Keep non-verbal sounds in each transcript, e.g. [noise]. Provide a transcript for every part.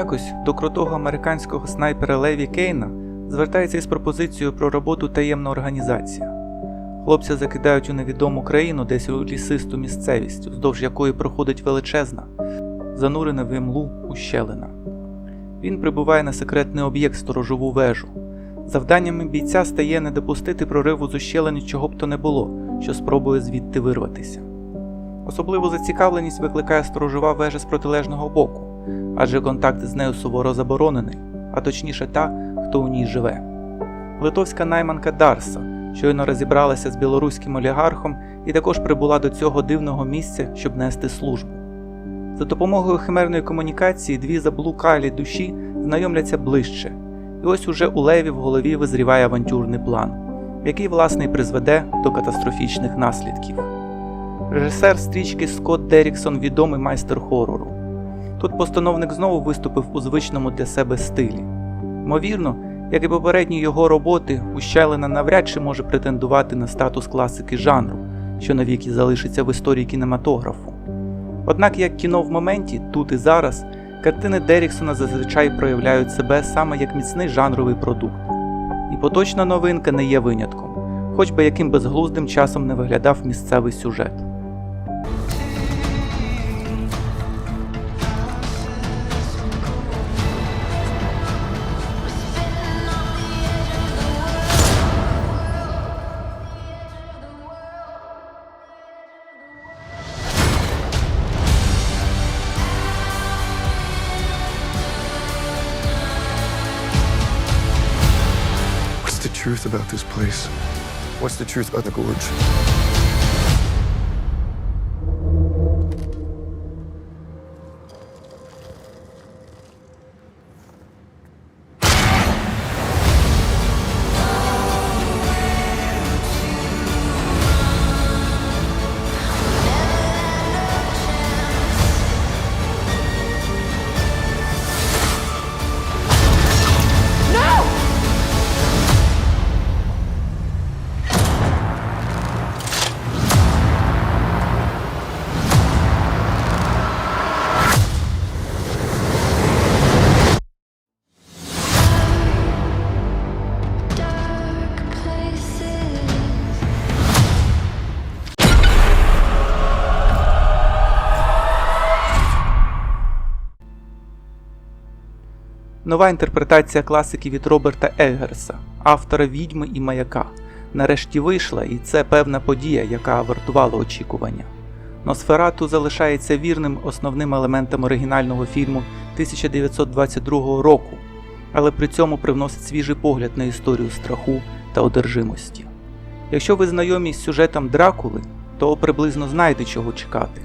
Якось до крутого американського снайпера Леві Кейна звертається із пропозицією про роботу таємна організація. Хлопця закидають у невідому країну десь у лісисту місцевість, вздовж якої проходить величезна, занурена в імлу ущелина. Він прибуває на секретний об'єкт сторожову вежу. Завданнями бійця стає не допустити прориву з ущелини чого б то не було, що спробує звідти вирватися. Особливу зацікавленість викликає сторожова вежа з протилежного боку адже контакт з нею суворо заборонений, а точніше та, хто у ній живе. Литовська найманка Дарса щойно розібралася з білоруським олігархом і також прибула до цього дивного місця, щоб нести службу. За допомогою химерної комунікації дві заблукалі душі знайомляться ближче, і ось уже у Леві в голові визріває авантюрний план, який власне й призведе до катастрофічних наслідків. Режисер стрічки Скотт Деріксон відомий майстер хорору. Тут постановник знову виступив у звичному для себе стилі. Ймовірно, як і попередні його роботи, Ущелина навряд чи може претендувати на статус класики жанру, що навіки залишиться в історії кінематографу. Однак, як кіно в моменті, тут і зараз, картини Деріксона зазвичай проявляють себе саме як міцний жанровий продукт. І поточна новинка не є винятком, хоч би яким безглуздим часом не виглядав місцевий сюжет. Truth about this place? What's the truth about the gorge? Нова інтерпретація класики від Роберта Еггерса, автора відьми і маяка, нарешті вийшла, і це певна подія, яка вартувала очікування. Носферату залишається вірним основним елементам оригінального фільму 1922 року, але при цьому привносить свіжий погляд на історію страху та одержимості. Якщо ви знайомі з сюжетом Дракули, то приблизно знаєте, чого чекати.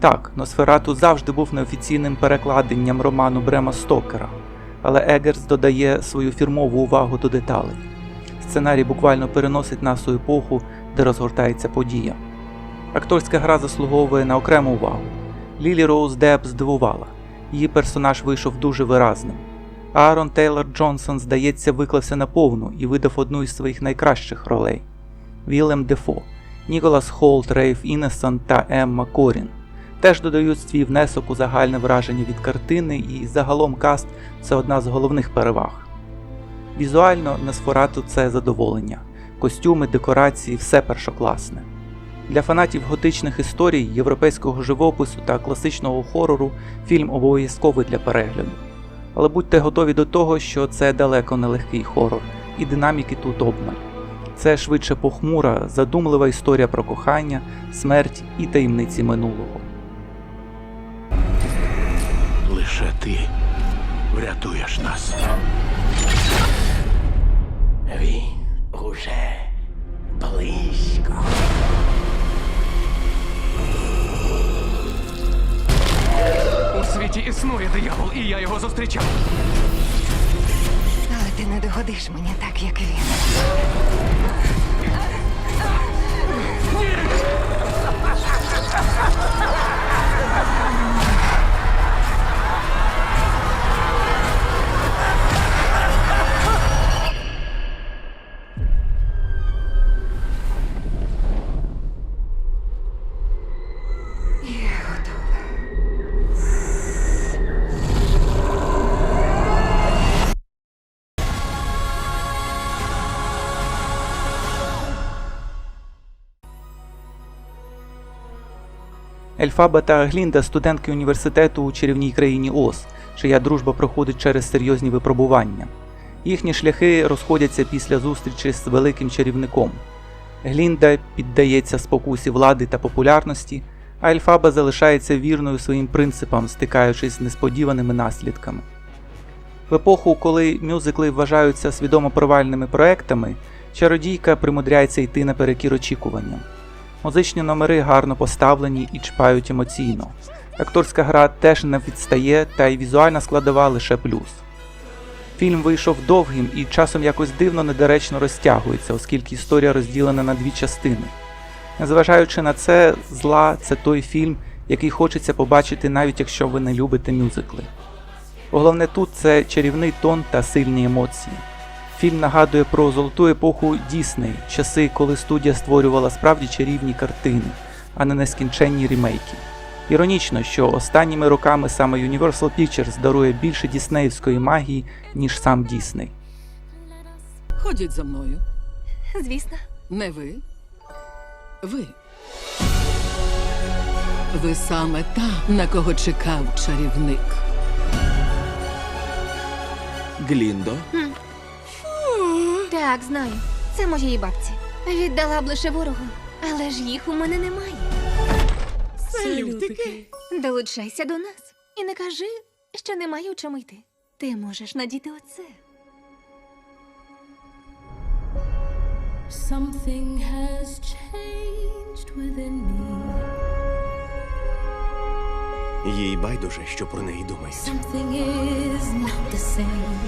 Так, Носферату завжди був неофіційним перекладенням роману Брема Стокера, але Егерс додає свою фірмову увагу до деталей. Сценарій буквально переносить нас у епоху, де розгортається подія. Акторська гра заслуговує на окрему увагу. Лілі Роуз Деб здивувала, її персонаж вийшов дуже виразним. Аарон Тейлор Джонсон, здається, виклався наповну і видав одну із своїх найкращих ролей. Вілем Дефо, Ніколас Холт, Рейф Інесон та Емма Корін теж додають свій внесок у загальне враження від картини, і загалом каст це одна з головних переваг. Візуально Носфорату це задоволення. Костюми, декорації, все першокласне. Для фанатів готичних історій, європейського живопису та класичного хорору фільм обов'язковий для перегляду. Але будьте готові до того, що це далеко не легкий хорор, і динаміки тут обмаль. Це швидше похмура, задумлива історія про кохання, смерть і таємниці минулого. Лише ти врятуєш нас. Він уже близько. У світі існує диявол, і я його зустрічав. Але ти не догодиш мені так, як він. Ельфаба та Глінда студентки університету у чарівній країні Оз, чия дружба проходить через серйозні випробування. Їхні шляхи розходяться після зустрічі з великим чарівником. Глінда піддається спокусі влади та популярності, а Ельфаба залишається вірною своїм принципам, стикаючись з несподіваними наслідками. В епоху, коли мюзикли вважаються свідомо провальними проектами, чародійка примудряється йти наперекір очікуванням. Музичні номери гарно поставлені і чпають емоційно. Акторська гра теж не відстає, та й візуальна складова лише плюс. Фільм вийшов довгим і часом якось дивно недоречно розтягується, оскільки історія розділена на дві частини. Незважаючи на це, зла це той фільм, який хочеться побачити, навіть якщо ви не любите мюзикли. Головне тут це чарівний тон та сильні емоції. Фільм нагадує про золоту епоху Дісней, часи, коли студія створювала справді чарівні картини, а не нескінченні рімейки. Іронічно, що останніми роками саме Universal Pictures дарує більше діснеївської магії, ніж сам Дісней. Ходіть за мною. Звісно. Не ви. Ви. Ви саме та, на кого чекав чарівник. Гліндо? Так, знаю. Це моєї бабці. Віддала б лише ворогу, але ж їх у мене немає. Салютики. Долучайся до нас і не кажи, що немає у чому йти. Ти можеш надіти оце. Something has changed within me. Їй байдуже, що про неї думають. Something is not the same.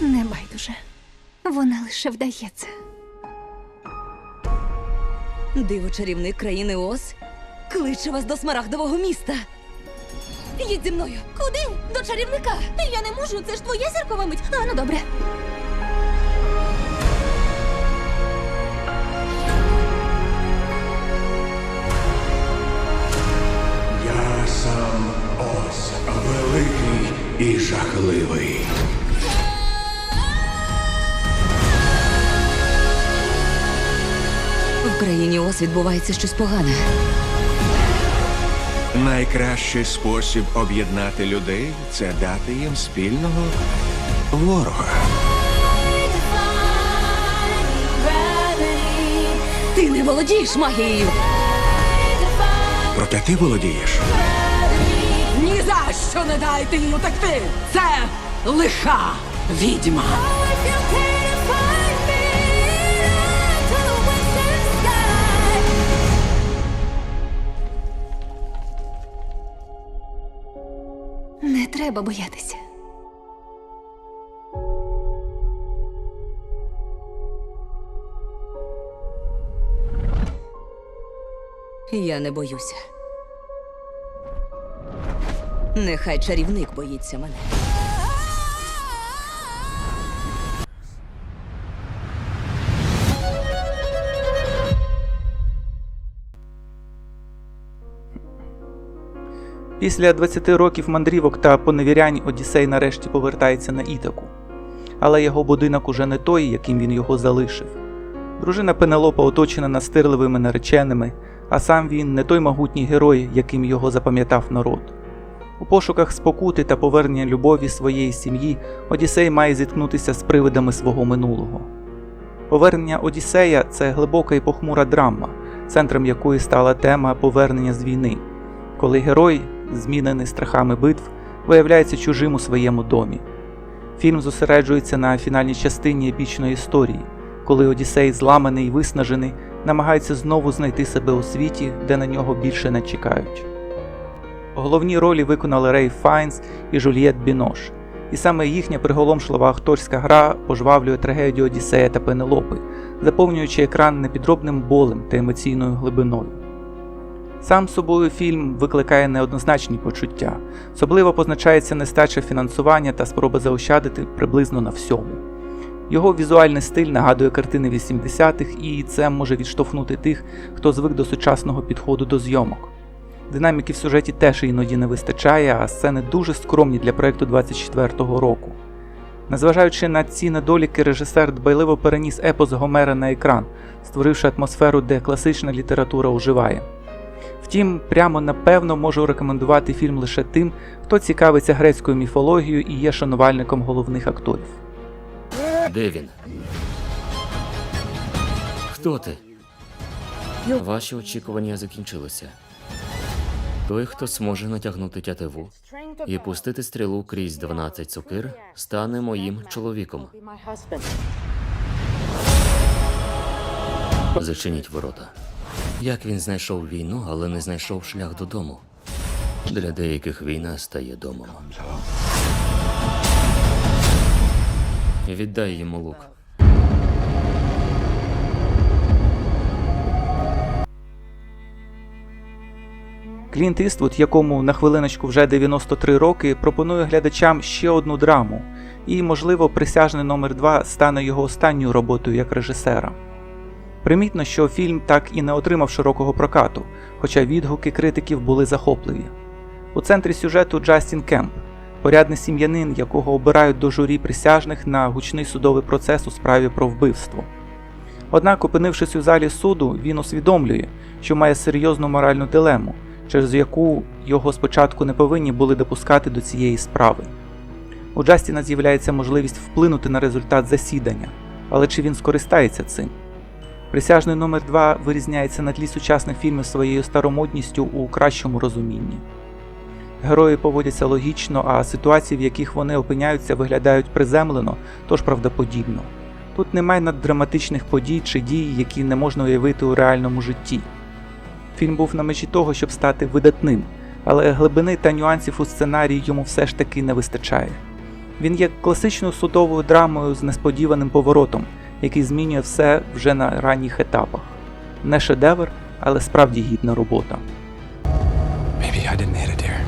Не байдуже. Вона лише вдається. Диво чарівник країни Оз кличе вас до смарагдового міста. Їдь зі мною. Куди? До чарівника. Я не можу, це ж твоя зіркова мить. А, ну добре. Я сам ось великий і жахливий. Країні Оз відбувається щось погане. Найкращий спосіб об'єднати людей це дати їм спільного ворога. Ти не володієш магією. Проте ти володієш. Ні за що не дайте їй утекти! Це лиха відьма. Треба боятися. Я не боюся. Нехай чарівник боїться мене. Після 20 років мандрівок та поневірянь Одіссей нарешті повертається на Ітаку. Але його будинок уже не той, яким він його залишив. Дружина Пенелопа оточена настирливими нареченими, а сам він не той могутній герой, яким його запам'ятав народ. У пошуках спокути та повернення любові своєї сім'ї Одіссей має зіткнутися з привидами свого минулого. Повернення Одіссея це глибока і похмура драма, центром якої стала тема повернення з війни, коли герой, змінений страхами битв, виявляється чужим у своєму домі. Фільм зосереджується на фінальній частині епічної історії, коли Одіссей, зламаний і виснажений, намагається знову знайти себе у світі, де на нього більше не чекають. Головні ролі виконали Рей Файнс і Жульєт Бінош, і саме їхня приголомшлива акторська гра пожвавлює трагедію Одіссея та Пенелопи, заповнюючи екран непідробним болем та емоційною глибиною. Сам собою фільм викликає неоднозначні почуття, особливо позначається нестача фінансування та спроба заощадити приблизно на всьому. Його візуальний стиль нагадує картини 80-х, і це може відштовхнути тих, хто звик до сучасного підходу до зйомок. Динаміки в сюжеті теж іноді не вистачає, а сцени дуже скромні для проекту 24-го року. Незважаючи на ці недоліки, режисер дбайливо переніс епос Гомера на екран, створивши атмосферу, де класична література оживає. Втім, прямо напевно можу рекомендувати фільм лише тим, хто цікавиться грецькою міфологією і є шанувальником головних акторів. Де він? Хто ти? Ваші очікування закінчилися. Той, хто зможе натягнути тятиву і пустити стрілу крізь 12 цукир, стане моїм чоловіком. Зачиніть ворота. Як він знайшов війну, але не знайшов шлях додому. Для деяких війна стає домом. Віддай йому лук. Клінт Іствуд, якому на хвилиночку вже 93 роки, пропонує глядачам ще одну драму, і, можливо, присяжний номер 2 стане його останньою роботою як режисера. Примітно, що фільм так і не отримав широкого прокату, хоча відгуки критиків були захопливі. У центрі сюжету Джастін Кемп, порядний сім'янин, якого обирають до журі присяжних на гучний судовий процес у справі про вбивство. Однак, опинившись у залі суду, він усвідомлює, що має серйозну моральну дилему, через яку його спочатку не повинні були допускати до цієї справи. У Джастіна з'являється можливість вплинути на результат засідання, але чи він скористається цим? Присяжний номер 2 вирізняється на тлі сучасних фільмів своєю старомодністю у кращому розумінні. Герої поводяться логічно, а ситуації, в яких вони опиняються, виглядають приземлено, тож правдоподібно. Тут немає наддраматичних подій чи дій, які не можна уявити у реальному житті. Фільм був на межі того, щоб стати видатним, але глибини та нюансів у сценарії йому все ж таки не вистачає. Він є класичною судовою драмою з несподіваним поворотом, який змінює все вже на ранніх етапах. Не шедевр, але справді гідна робота. Maybe I didn't hit it here.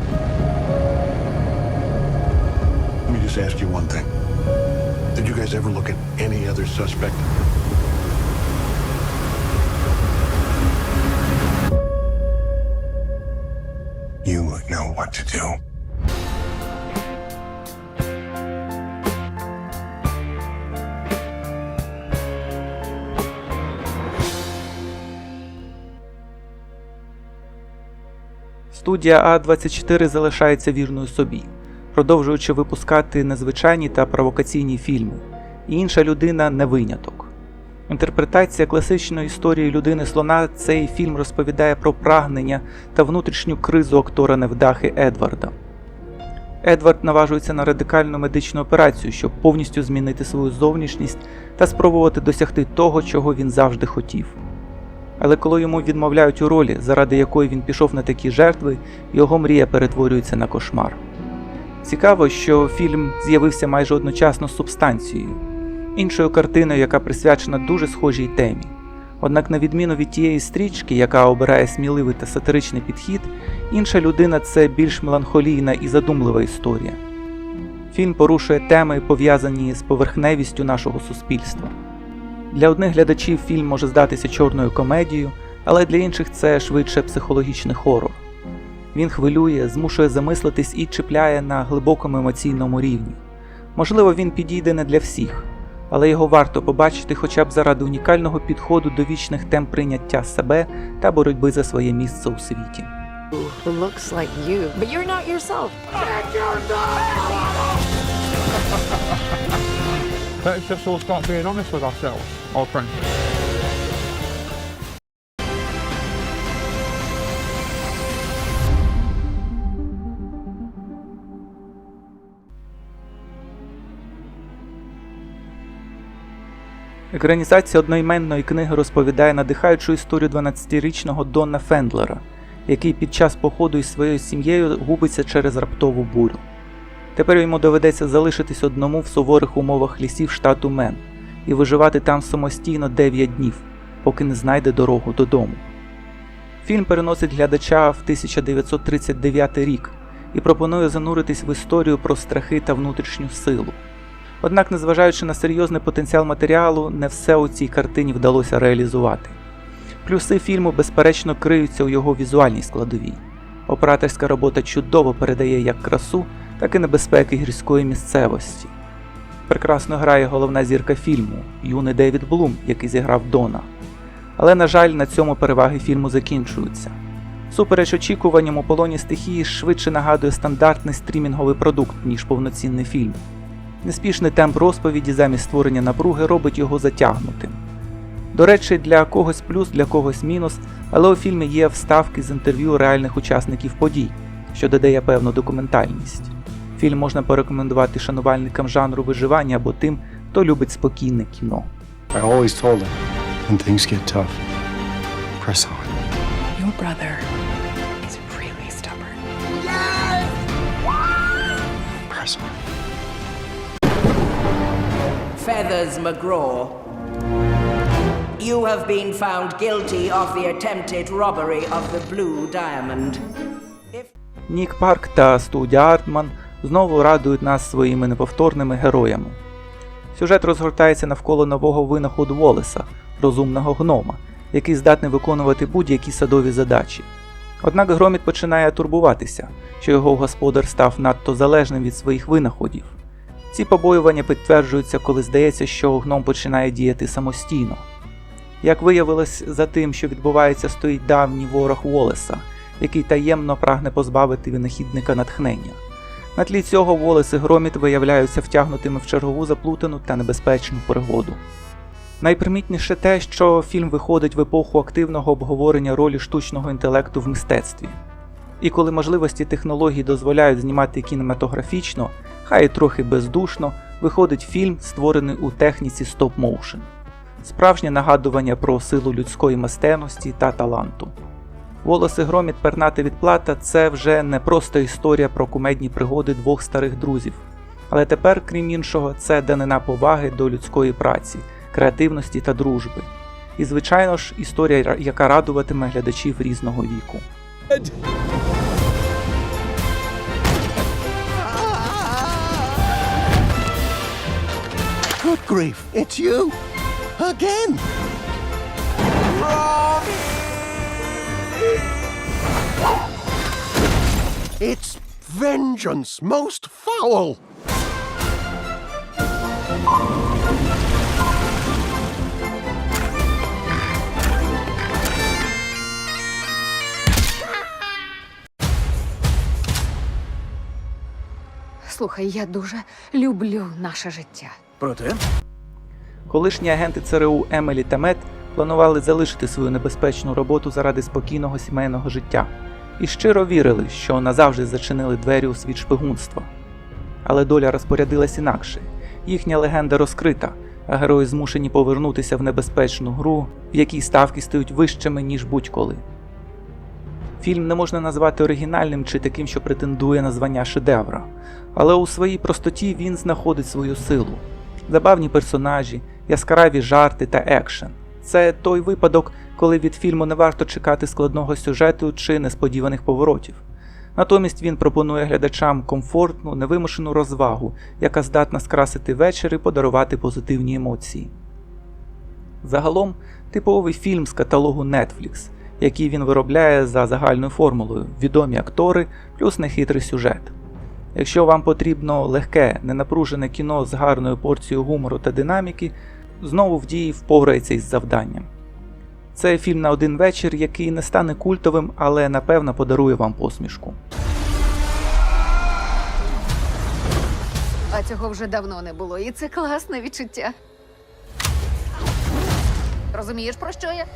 Let me just ask you one thing. Did you guys ever look at any other suspect? You know what to do. Студія А24 залишається вірною собі, продовжуючи випускати незвичайні та провокаційні фільми. І інша людина не виняток. Інтерпретація класичної історії людини слона цей фільм розповідає про прагнення та внутрішню кризу актора невдахи Едварда. Едвард наважується на радикальну медичну операцію, щоб повністю змінити свою зовнішність та спробувати досягти того, чого він завжди хотів. Але коли йому відмовляють у ролі, заради якої він пішов на такі жертви, його мрія перетворюється на кошмар. Цікаво, що фільм з'явився майже одночасно з субстанцією, іншою картиною, яка присвячена дуже схожій темі. Однак, на відміну від тієї стрічки, яка обирає сміливий та сатиричний підхід, інша людина це більш меланхолійна і задумлива історія. Фільм порушує теми, пов'язані з поверхневістю нашого суспільства. Для одних глядачів фільм може здатися чорною комедією, але для інших це швидше психологічний хорор. Він хвилює, змушує замислитись і чіпляє на глибокому емоційному рівні. Можливо, він підійде не для всіх, але його варто побачити хоча б заради унікального підходу до вічних тем прийняття себе та боротьби за своє місце у світі. Looks like you, but you're not yourself. [laughs] Let's just all start being honest with ourselves, our friends. Екранізація одноіменної книги розповідає надихаючу історію 12-річного Дона Фендлера, який під час походу із своєю сім'єю губиться через раптову бурю. Тепер йому доведеться залишитись одному в суворих умовах лісів штату Мен і виживати там самостійно 9 днів, поки не знайде дорогу додому. Фільм переносить глядача в 1939 рік і пропонує зануритись в історію про страхи та внутрішню силу. Однак, незважаючи на серйозний потенціал матеріалу, не все у цій картині вдалося реалізувати. Плюси фільму, безперечно, криються у його візуальній складовій. Операторська робота чудово передає як красу, так і небезпеки гірської місцевості. Прекрасно грає головна зірка фільму юний Девід Блум, який зіграв Дона. Але, на жаль, на цьому переваги фільму закінчуються. Супереч очікуванням у полоні стихії швидше нагадує стандартний стрімінговий продукт, ніж повноцінний фільм. Неспішний темп розповіді замість створення напруги робить його затягнутим. До речі, для когось плюс, для когось мінус, але у фільмі є вставки з інтерв'ю реальних учасників подій, що додає певну документальність. Фільм можна порекомендувати шанувальникам жанру виживання або тим, хто любить спокійне кіно. I always told him when things get tough, press on. Your brother is really stubborn. Yes! Press on. Feathers McGraw. You have been found guilty of the attempted robbery of the Blue Diamond. If Нік Парк та студія Артман знову радують нас своїми неповторними героями. Сюжет розгортається навколо нового винаходу Волеса, розумного гнома, який здатний виконувати будь-які садові задачі. Однак Громіт починає турбуватися, що його господар став надто залежним від своїх винаходів. Ці побоювання підтверджуються, коли здається, що гном починає діяти самостійно. Як виявилось, за тим, що відбувається, стоїть давній ворог Волеса, який таємно прагне позбавити винахідника натхнення. На тлі цього Волес і Громіт виявляються втягнутими в чергову заплутану та небезпечну пригоду. Найпримітніше те, що фільм виходить в епоху активного обговорення ролі штучного інтелекту в мистецтві. І коли можливості технологій дозволяють знімати кінематографічно, хай і трохи бездушно, виходить фільм, створений у техніці стоп-моушен. Справжнє нагадування про силу людської мистецтвості та таланту. Волос і громіт перната відплата це вже не просто історія про кумедні пригоди двох старих друзів. Але тепер, крім іншого, це данина поваги до людської праці, креативності та дружби. І, звичайно ж, історія, яка радуватиме глядачів різного віку. Good grief, it's you! Again! It's vengeance most foul! Слухай, я дуже люблю наше життя. Проте, Колишні агенти ЦРУ Емелі та Мет планували залишити свою небезпечну роботу заради спокійного сімейного життя і щиро вірили, що назавжди зачинили двері у світ шпигунства. Але доля розпорядилась інакше. Їхня легенда розкрита, а герої змушені повернутися в небезпечну гру, в якій ставки стають вищими, ніж будь-коли. Фільм не можна назвати оригінальним чи таким, що претендує на звання шедевра, але у своїй простоті він знаходить свою силу. Забавні персонажі, яскраві жарти та екшен. Це той випадок, коли від фільму не варто чекати складного сюжету чи несподіваних поворотів. Натомість він пропонує глядачам комфортну, невимушену розвагу, яка здатна скрасити вечір і подарувати позитивні емоції. Загалом типовий фільм з каталогу Netflix, який він виробляє за загальною формулою, відомі актори плюс нехитрий сюжет. Якщо вам потрібно легке, ненапружене кіно з гарною порцією гумору та динаміки, знову в дії впорається із завданням. Це фільм на один вечір, який не стане культовим, але напевно подарує вам посмішку. А цього вже давно не було, і це класне відчуття. Розумієш, про що я?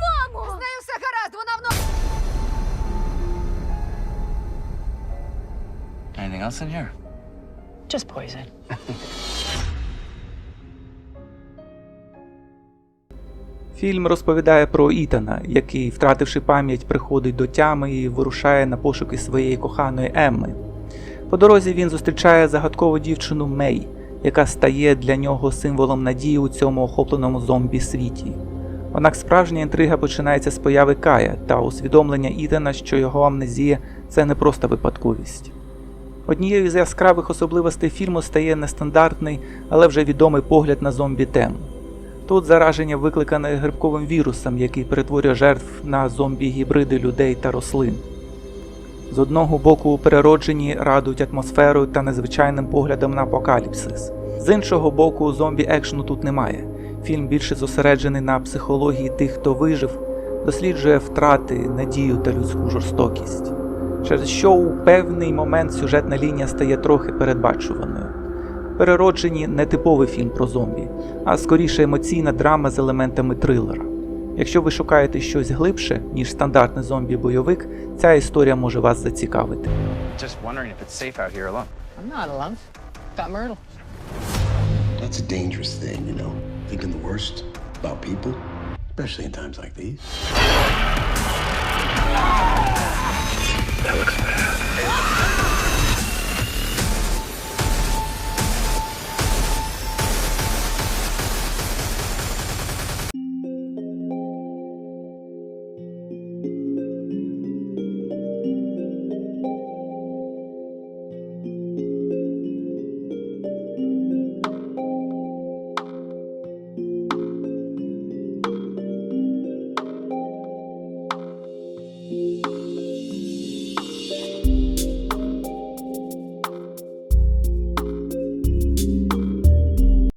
Мамо! З нею все гаразд, вона в anything else in here? Just poison. [laughs] Фільм розповідає про Ітана, який, втративши пам'ять, приходить до тями і вирушає на пошуки своєї коханої Емми. По дорозі він зустрічає загадкову дівчину Мей, яка стає для нього символом надії у цьому охопленому зомбі світі. Однак справжня інтрига починається з появи Кая та усвідомлення Ітана, що його амнезія це не просто випадковість. Однією з яскравих особливостей фільму стає нестандартний, але вже відомий погляд на зомбі тему. Тут зараження викликане грибковим вірусом, який перетворює жертв на зомбі-гібриди людей та рослин. З одного боку, перероджені радують атмосферою та незвичайним поглядом на апокаліпсис. З іншого боку, зомбі екшну тут немає. Фільм більше зосереджений на психології тих, хто вижив, досліджує втрати, надію та людську жорстокість, через що у певний момент сюжетна лінія стає трохи передбачуваною. Перероджені не типовий фільм про зомбі, а скоріше емоційна драма з елементами трилера. Якщо ви шукаєте щось глибше, ніж стандартний зомбі-бойовик, ця історія може вас зацікавити. Just wondering if it's safe out here alone. I'm not alone. Got Myrtle. That's a dangerous thing, you know. Thinking the worst about people, especially in times like these. That looks bad.